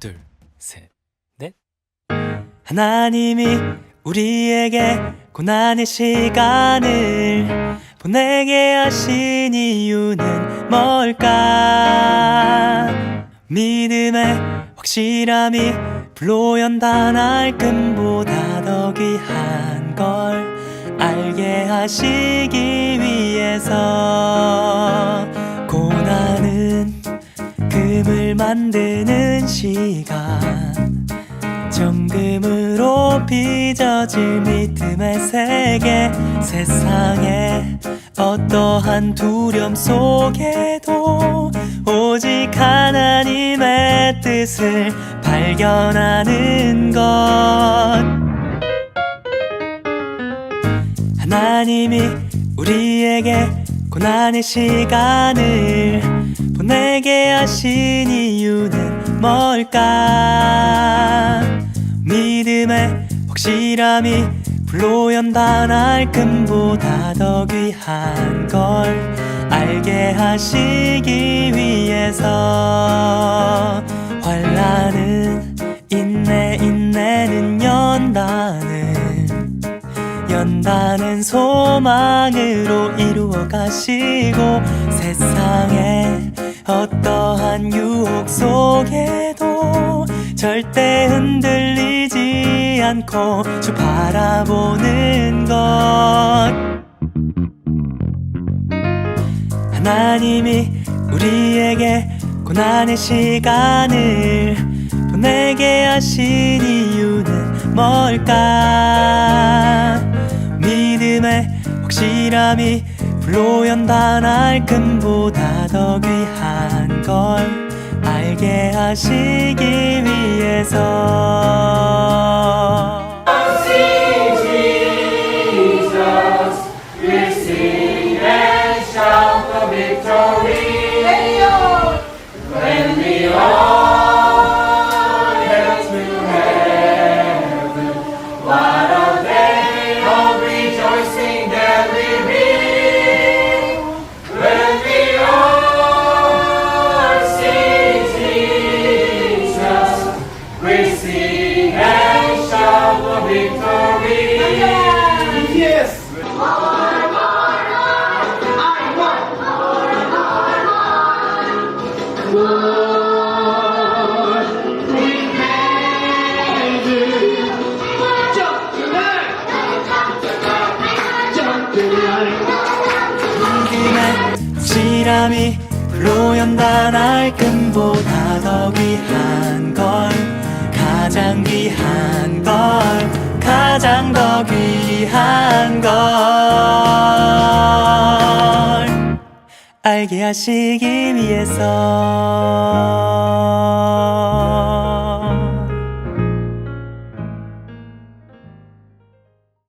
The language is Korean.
둘, 셋, 넷. 하나님이 우리에게 고난의 시간을 보내게 하신 이유는 뭘까? 믿음의 확실함이 불로 연단할 금보다 더 귀한 걸 알게 하시기 위해서 고난은 만드는 시간. 정금으로 빚어질 믿음의 세계. 세상에 어떠한 두려움 속에도 오직 하나님의 뜻을 발견하는 것. 하나님이 우리에게 고난의 시간을 보 내게 하신 이유는 뭘까? 믿음의 확실함이 불로 연단할 금보다 더 귀한 걸 알게 하시기 위해서 소망으로 이루어 가시고 세상에 어떠한 유혹 속에도 절대 흔들리지 않고 주 바라보는 것 하나님이 우리에게 고난의 시간을 보내게 하신 이유는 뭘까? 믿음의 확실함이 불로 연단할 금보다 더 귀한 걸 알게 하시기 위해서 sing 믿음의 확실함이 불로 연단할 금보다 더 귀한 걸 가장 귀한 걸 가장 더 귀한 걸. 알게 하시기 위해서